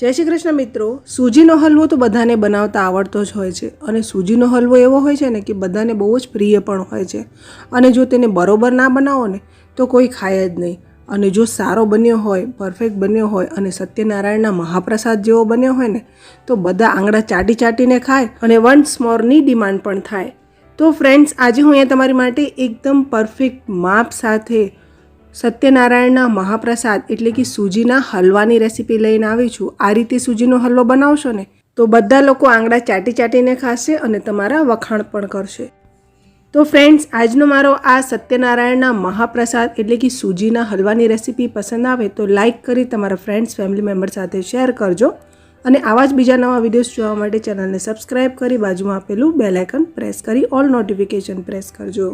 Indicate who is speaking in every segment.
Speaker 1: જય શ્રી કૃષ્ણ મિત્રો. સૂજીનો હલવો તો બધાને બનાવતા આવડતો જ હોય છે. અને સૂજીનો હલવો એવો હોય છે ને કે બધાને બહુ જ પ્રિય પણ હોય છે. અને જો તેને બરોબર ના બનાવો ને, તો કોઈ ખાય જ નહીં. અને જો સારો બન્યો હોય પરફેક્ટ બન્યો હોય અને સત્યનારાયણના મહાપ્રસાદ જેવો બન્યો હોય ને, તો બધા આંગળા ચાટી ચાટીને ખાય અને વન્સ મોરની ડિમાન્ડ પણ થાય. તો ફ્રેન્ડ્સ આજે હું અહીંયા તમારી માટે એકદમ પરફેક્ટ માપ સાથે સત્યનારાયણના મહાપ્રસાદ એટલે કે સૂજીના હલવાની રેસીપી લઈને આવી છું. આ રીતે સૂજીનો હલવો બનાવશો ને, તો બધા લોકો આંગળા ચાટી ચાટીને ખાશે અને તમારા વખાણ પણ કરશે. તો ફ્રેન્ડ્સ આજનો મારો આ સત્યનારાયણના મહાપ્રસાદ એટલે કે સૂજીના હલવાની રેસીપી પસંદ આવે તો લાઇક કરી તમારા ફ્રેન્ડ્સ ફેમિલી મેમ્બર સાથે શેર કરજો. અને આવા જ બીજા નવા વિડીયોઝ જોવા માટે ચેનલને સબસ્ક્રાઇબ કરી બાજુમાં આપેલું બેલાઇકન પ્રેસ કરી ઓલ નોટિફિકેશન પ્રેસ કરજો.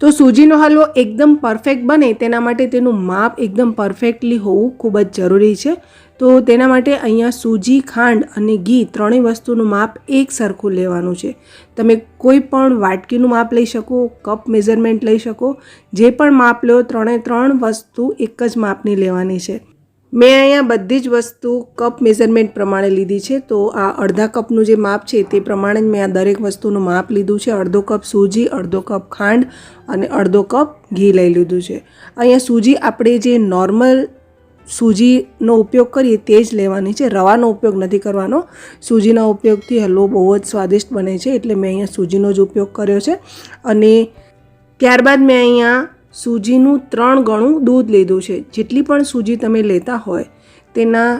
Speaker 1: તો સૂજીનો હલવો એકદમ પરફેક્ટ બને, તેના માટે તેનું માપ એકદમ પરફેક્ટલી હોવું ખૂબ જ જરૂરી છે. તો તેના માટે અહીંયા સૂજી, ખાંડ અને ઘી ત્રણેય વસ્તુનું માપ એક સરખું લેવાનું છે. તમે કોઈ પણ વાટકીનું માપ લઈ શકો કપ મેઝરમેન્ટ લઈ શકો, જે પણ માપ લો, ત્રણે ત્રણ વસ્તુ એક જ માપની લેવાની છે. મેં અહીંયા બધી જ વસ્તુ કપ મેઝરમેન્ટ પ્રમાણે લીધી છે, તો આ અડધા કપનું જે માપ છે તે પ્રમાણે જ મેં આ દરેક વસ્તુનું માપ લીધું છે. અડધો કપ સૂજી, અડધો કપ ખાંડ અને અડધો કપ ઘી લઈ લીધું છે. અહીંયા સૂજી આપણે જે નોર્મલ સૂજીનો ઉપયોગ કરીએ તે જ લેવાની છે. રવાનો ઉપયોગ નથી કરવાનો. સૂજીના ઉપયોગથી હલવો બહુ જ સ્વાદિષ્ટ બને છે, એટલે મેં અહીંયા સૂજીનો જ ઉપયોગ કર્યો છે. અને ત્યારબાદ મેં અહીંયા સૂજીનું ત્રણ ગણું દૂધ લીધું છે. જેટલી પણ સૂજી તમે લેતા હોય, તેના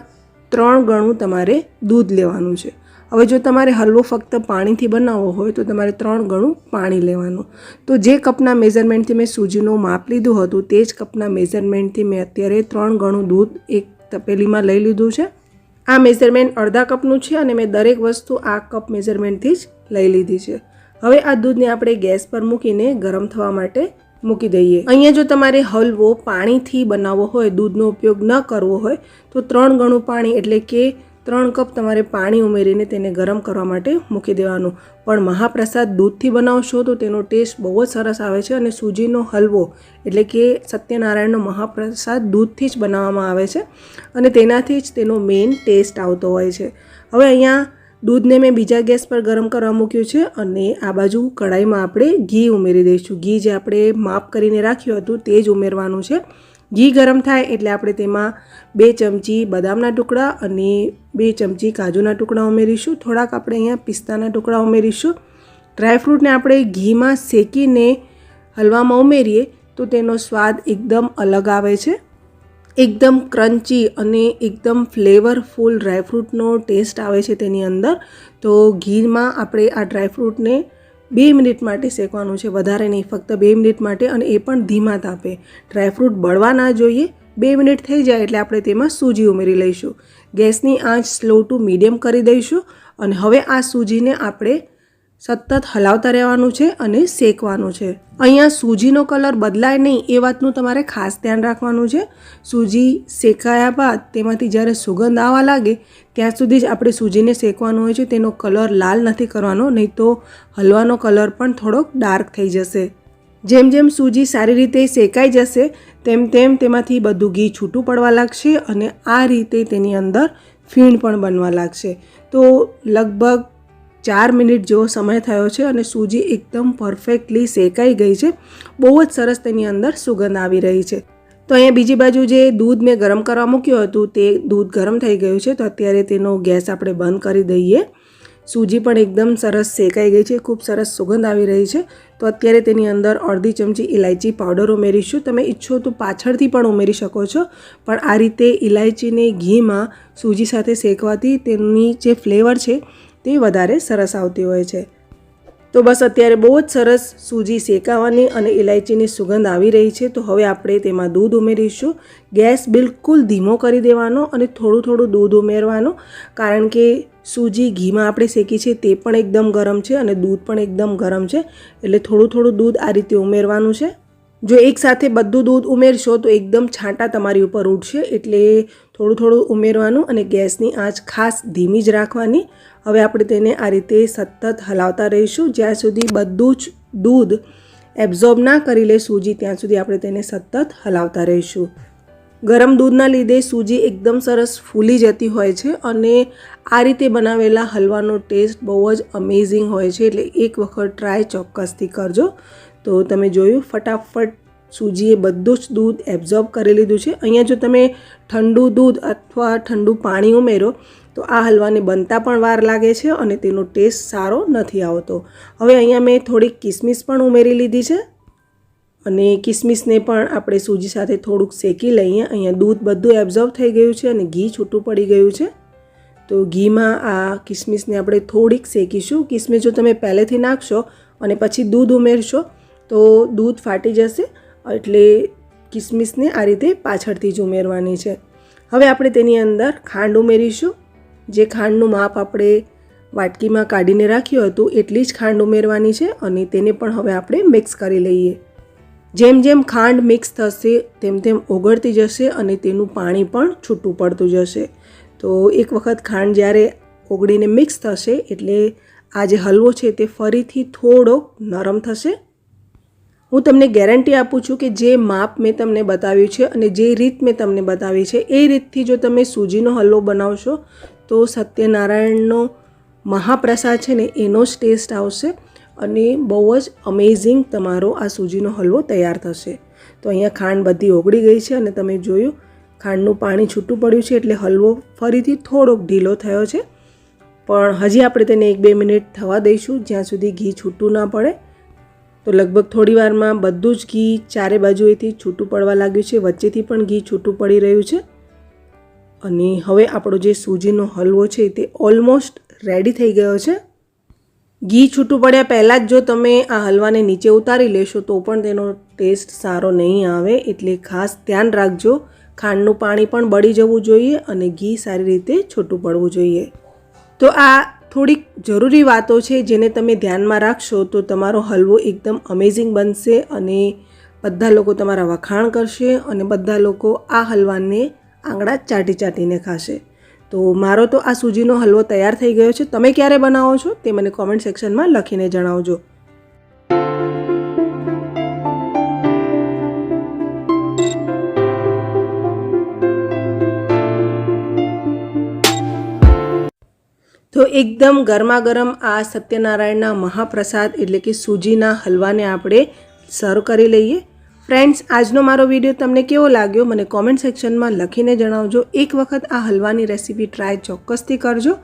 Speaker 1: ત્રણ ગણું તમારે દૂધ લેવાનું છે. હવે જો તમારે હલવો ફક્ત પાણીથી બનાવવો હોય, તો તમારે ત્રણ ગણું પાણી લેવાનું. તો જે કપના મેઝરમેન્ટથી મેં સૂજીનું માપ લીધું હતું, તે જ કપના મેઝરમેન્ટથી મેં અત્યારે ત્રણ ગણું દૂધ એક તપેલીમાં લઈ લીધું છે. આ મેઝરમેન્ટ અડધા કપનું છે અને મેં દરેક વસ્તુ આ કપ મેઝરમેન્ટથી જ લઈ લીધી છે. હવે આ દૂધને આપણે ગેસ પર મૂકીને ગરમ થવા માટે મૂકી દઈએ. અહીંયા જો તમારે હલવો પાણીથી બનાવવો હોય, દૂધનો ઉપયોગ ન કરવો હોય, તો ત્રણ ગણું પાણી એટલે કે ત્રણ કપ તમારે પાણી ઉમેરીને તેને ગરમ કરવા માટે મૂકી દેવાનું. પણ મહાપ્રસાદ દૂધથી બનાવશો તો તેનો ટેસ્ટ બહુ જ સરસ આવે છે અને સૂજીનો હલવો એટલે કે સત્યનારાયણનો મહાપ્રસાદ દૂધથી જ બનાવવામાં આવે છે અને તેનાથી જ તેનો મેઇન ટેસ્ટ આવતો હોય છે. હવે અહીંયા દૂધને મેં બીજા ગેસ પર ગરમ કરવા મૂક્યું છે અને આ બાજુ કઢાઈમાં આપણે ઘી ઉમેરી દઈશું. ઘી જે આપણે માપ કરીને રાખ્યું હતું તે જ ઉમેરવાનું છે. ઘી ગરમ થાય એટલે આપણે તેમાં બે ચમચી બદામના ટુકડા અને બે ચમચી કાજુના ટુકડા ઉમેરીશું. થોડાક આપણે અહીંયા પિસ્તાના ટુકડા ઉમેરીશું. ડ્રાયફ્રૂટને આપણે ઘીમાં શેકીને હલવામાં ઉમેરીએ તો તેનો સ્વાદ એકદમ અલગ આવે છે. એકદમ ક્રન્ચી અને એકદમ ફ્લેવરફુલ ડ્રાયફ્રૂટનો ટેસ્ટ આવે છે તેની અંદર. તો ઘીમાં આપણે આ ડ્રાયફ્રૂટને બે મિનિટ માટે શેકવાનું છે. વધારે નહીં, ફક્ત બે મિનિટ માટે અને એ પણ ધીમા તાપે. ડ્રાયફ્રૂટ બળવા ના જોઈએ. બે મિનિટ થઈ જાય એટલે આપણે તેમાં સૂજી ઉમેરી લઈશું. ગેસની આંચ સ્લો ટુ મીડિયમ કરી દઈશું અને હવે આ સૂજીને આપણે સતત હલાવતા રહેવાનું છે અને શેકવાનું છે. અહીંયા સૂજીનો કલર બદલાય નહીં એ વાતનું તમારે ખાસ ધ્યાન રાખવાનું છે. સૂજી શેકાયા બાદ તેમાંથી જ્યારે સુગંધ આવવા લાગે, ત્યાં સુધી જ આપણે સૂજીને શેકવાનું હોય છે. તેનો કલર લાલ નથી કરવાનો, નહીં તો હલવાનો કલર પણ થોડોક ડાર્ક થઈ જશે. જેમ જેમ સૂજી સારી રીતે શેકાઈ જશે, તેમ તેમ તેમાંથી બધું ઘી છૂટું પડવા લાગશે અને આ રીતે તેની અંદર ફીણ પણ બનવા લાગશે. તો લગભગ ચાર મિનિટ જેવો સમય થયો છે અને સૂજી એકદમ પરફેક્ટલી શેકાઈ ગઈ છે. બહુ જ સરસ તેની અંદર સુગંધ આવી રહી છે. તો અહીંયા બીજી બાજુ જે દૂધ મેં ગરમ કરવા મૂક્યું હતું તે દૂધ ગરમ થઈ ગયું છે. તો અત્યારે તેનો ગેસ આપણે બંધ કરી દઈએ. સૂજી પણ એકદમ સરસ શેકાઈ ગઈ છે. ખૂબ સરસ સુગંધ આવી રહી છે. તો અત્યારે તેની અંદર અડધી ચમચી ઇલાયચી પાવડર ઉમેરીશું. તમે ઈચ્છો તો પાછળથી પણ ઉમેરી શકો છો. પણ આ રીતે ઇલાયચીને ઘીમાં સૂજી સાથે શેકવાથી તેની જે ફ્લેવર છે તે વધારે સરસ આવતી હોય છે. તો બસ અત્યારે બહુ જ સરસ સૂજી શેકાવાની અને ઇલાયચીની સુગંધ આવી રહી છે. તો હવે આપણે તેમાં દૂધ ઉમેરીશું. ગેસ બિલકુલ ધીમો કરી દેવાનો અને થોડું થોડું દૂધ ઉમેરવાનું. કારણ કે સૂજી ઘીમાં આપણે શેકી છે તે પણ એકદમ ગરમ છે અને દૂધ પણ એકદમ ગરમ છે. એટલે થોડું થોડું દૂધ આ રીતે ઉમેરવાનું છે. જો એકસાથે બધું દૂધ ઉમેરશો તો એકદમ છાંટા તમારી ઉપર ઉઠશે એટલે થોડું થોડું ઉમેરવાનું અને ગેસની આંચ ખાસ ધીમી જ રાખવાની. હવે આપણે તેને આ રીતે સતત હલાવતા રહીશું. જ્યાં સુધી બધું જ દૂધ એબ્ઝોર્બ ના કરી લે સૂજી, ત્યાં સુધી આપણે તેને સતત હલાવતા રહીશું. ગરમ દૂધના લીધે સૂજી એકદમ સરસ ફૂલી જતી હોય છે અને આ રીતે બનાવેલા હલવાનો ટેસ્ટ બહુ જ અમેઝિંગ હોય છે. એટલે એક વખત ટ્રાય ચોક્કસથી કરજો. તો તમે જોયું, ફટાફટ સૂજીએ બધું જ દૂધ એબ્ઝોર્બ કરી લીધું છે. અહીંયા જો તમે ઠંડુ દૂધ અથવા ઠંડુ પાણી ઉમેરો, તો આ હલવાને બનતા પણ વાર લાગે છે અને તેનો ટેસ્ટ સારો નથી આવતો. હવે અહીંયા મેં થોડીક કિસમિસ પણ ઉમેરી લીધી છે અને કિસમિસને પણ આપણે સૂજી સાથે થોડુંક શેકી લઈએ. અહીંયા દૂધ બધું એબ્ઝોર્બ થઈ ગયું છે અને ઘી છૂટું પડી ગયું છે. તો ઘીમાં આ કિસમિસને આપણે થોડીક શેકીશું. કિસમિસ જો તમે પહેલેથી નાખશો અને પછી દૂધ ઉમેરશો તો દૂધ ફાટી જશે એટલે કિસમિસને આ રીતે પાછળથી જ ઉમેરવાની છે. હવે આપણે તેની અંદર ખાંડ ઉમેરીશું. જે ખાંડનું માપ આપણે વાટકીમાં કાઢીને રાખ્યું હતું, એટલી જ ખાંડ ઉમેરવાની છે અને તેને પણ હવે આપણે મિક્સ કરી લઈએ. જેમ જેમ ખાંડ મિક્સ થશે, તેમ તેમ ઓગળતી જશે અને તેનું પાણી પણ છૂટું પડતું જશે. તો એક વખત ખાંડ જ્યારે ઓગળીને મિક્સ થશે, એટલે આ જે હલવો છે તે ફરીથી થોડોક નરમ થશે. હું તમને ગેરંટી આપું છું કે જે માપ મેં તમને બતાવ્યું છે અને જે રીત મેં તમને બતાવી છે, એ રીતથી જો તમે સૂજીનો હલવો બનાવશો, તો સત્યનારાયણનો મહાપ્રસાદ છે ને, એનો જ ટેસ્ટ આવશે અને બહુ જ અમેઝિંગ તમારો આ સૂજીનો હલવો તૈયાર થશે. તો અહીંયા ખાંડ બધી ઓગળી ગઈ છે અને તમે જોયું, ખાંડનું પાણી છૂટું પડ્યું છે એટલે હલવો ફરીથી થોડોક ઢીલો થયો છે. પણ હજી આપણે તેને એક બે મિનિટ થવા દઈશું, જ્યાં સુધી ઘી છૂટું ના પડે. તો લગભગ થોડી વારમાં બધું જ ઘી ચારે બાજુએથી છૂટું પડવા લાગ્યું છે. વચ્ચેથી પણ ઘી છૂટું પડી રહ્યું છે. અને હવે આપણો જે સૂજીનો હલવો છે તે ઓલમોસ્ટ રેડી થઈ ગયો છે. ઘી છૂટું પડ્યા પહેલાં જ જો તમે આ હલવાને નીચે ઉતારી લેશો તો પણ તેનો ટેસ્ટ સારો નહીં આવે. એટલે ખાસ ધ્યાન રાખજો. ખાંડનું પાણી પણ બળી જવું જોઈએ અને ઘી સારી રીતે છૂટું પડવું જોઈએ. તો આ થોડીક જરૂરી વાતો છે જેને તમે ધ્યાનમાં રાખશો તો તમારો હલવો એકદમ અમેઝિંગ બનશે અને બધા લોકો તમારા વખાણ કરશે અને બધા લોકો આ હલવાને આંગળા ચાટી ચાટીને ખાશે. તો મારો તો આ સૂજીનો હલવો તૈયાર થઈ ગયો છે. તમે ક્યારે બનાવો છો તે મને કોમેન્ટ સેક્શનમાં લખીને જણાવજો. તો એકદમ ગરમાગરમ આ સત્યનારાયણના મહાપ્રસાદ એટલે કે સૂજીના હલવાને આપણે સર્વ કરી લઈએ. ફ્રેન્ડ્સ આજનો મારો વીડિયો તમને કેવો લાગ્યો? મને કોમેન્ટ સેક્શનમાં લખીને જણાવજો. એક વખત આ હલવાની રેસીપી ટ્રાય ચોક્કસથી કરજો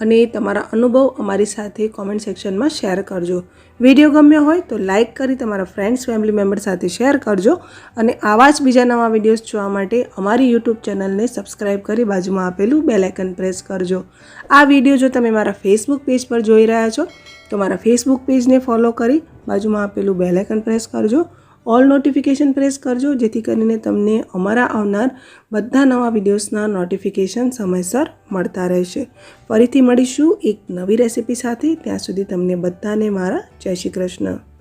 Speaker 1: અને તમારા અનુભવ અમારી સાથે કોમેન્ટ સેક્શનમાં શેર કરજો. વીડિયો ગમ્યો હોય તો લાઇક કરી તમારા ફ્રેન્ડ્સ ફેમિલી મેમ્બર સાથે શેર કરજો અને આવા જ બીજા નવા વિડીયોઝ જોવા માટે અમારી યુટ્યુબ ચેનલને સબસ્ક્રાઈબ કરી બાજુમાં આપેલું બેલાઇકન પ્રેસ કરજો. આ વીડિયો જો તમે મારા ફેસબુક પેજ પર જોઈ રહ્યા છો, તો મારા ફેસબુક પેજને ફોલો કરી બાજુમાં આપેલું બેલાઇકન પ્રેસ કરજો. ઓલ નોટિફિકેશન પ્રેસ કરજો, જેથી કરીને તમને અમારા આવનાર બધા નવા વિડીયોઝના નોટિફિકેશન સમયસર મળતા રહેશે. ફરીથી મળીશું એક નવી રેસિપી સાથે. ત્યાં સુધી તમને બધાને મારા જય શ્રી કૃષ્ણ.